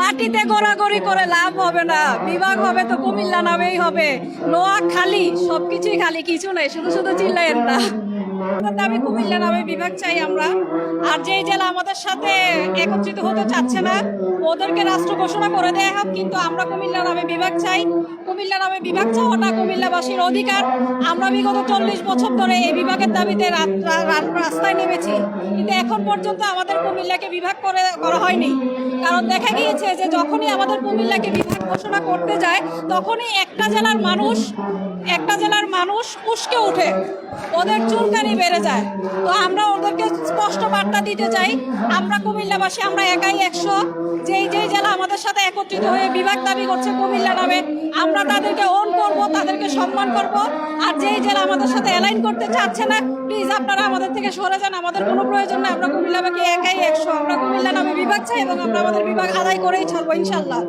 মাটিতে গড়াগড়ি করে লাভ হবে না, বিভাগ হবে তো কুমিল্লা নামেই হবে। নোয়া খালি, সবকিছুই খালি, কিছু নেই, শুধু শুধু চিল্লাইয়েন না। দাবি কুমিল্লা নামে বিভাগ চাই আমরা। আর যেই জেলা আমাদের সাথে একত্রিত হতে চাচ্ছে না, ওদেরকে রাষ্ট্র ঘোষণা করে দেয়া হোক, কিন্তু আমরা কুমিল্লা নামে বিভাগ চাই। কুমিল্লা নামে বিভাগ চাওয়াটা কুমিল্লাবাসীর অধিকার। আমরা বিগত চল্লিশ বছর ধরে এই বিভাগের দাবিতে রাস্তায় নেমেছি। কিন্তু এখন পর্যন্ত আমাদের কুমিল্লাকে বিভাগ করে করা হয়নি। কারণ দেখা গিয়েছে যে যখনই আমাদের কুমিল্লাকে বিভাগ ঘোষণা করতে যায়, তখনই একটা জেলার মানুষ, একটা জেলার মানুষ উস্কে ওঠে। ওদের চুলকানি বেড়ে যায়। তো আমরা ওদেরকে স্পষ্ট বার্তা দিতে চাই, আমরা কুমিল্লাবাসী, আমরা একাই একশো যেই সাথে একত্রিত হয়ে বিভাগ দাবি করছে কুমিল্লা নামে। আমরা তাদেরকে অন করব, তাদেরকে সম্মান করব। আর যেই জেলা আমাদের সাথে অ্যালাইন করতে চাচ্ছে না প্লিজ আপনারা আমাদের থেকে সরে যান। আমাদের কোনো প্রয়োজন নেই। আমরা কুমিল্লাবাকে একাই একশো। আমরা কুমিল্লা নামে বিভাগ চাই এবং আমরা আমাদের বিভাগ আদায় করেই ছাড়বো ইনশাল্লাহ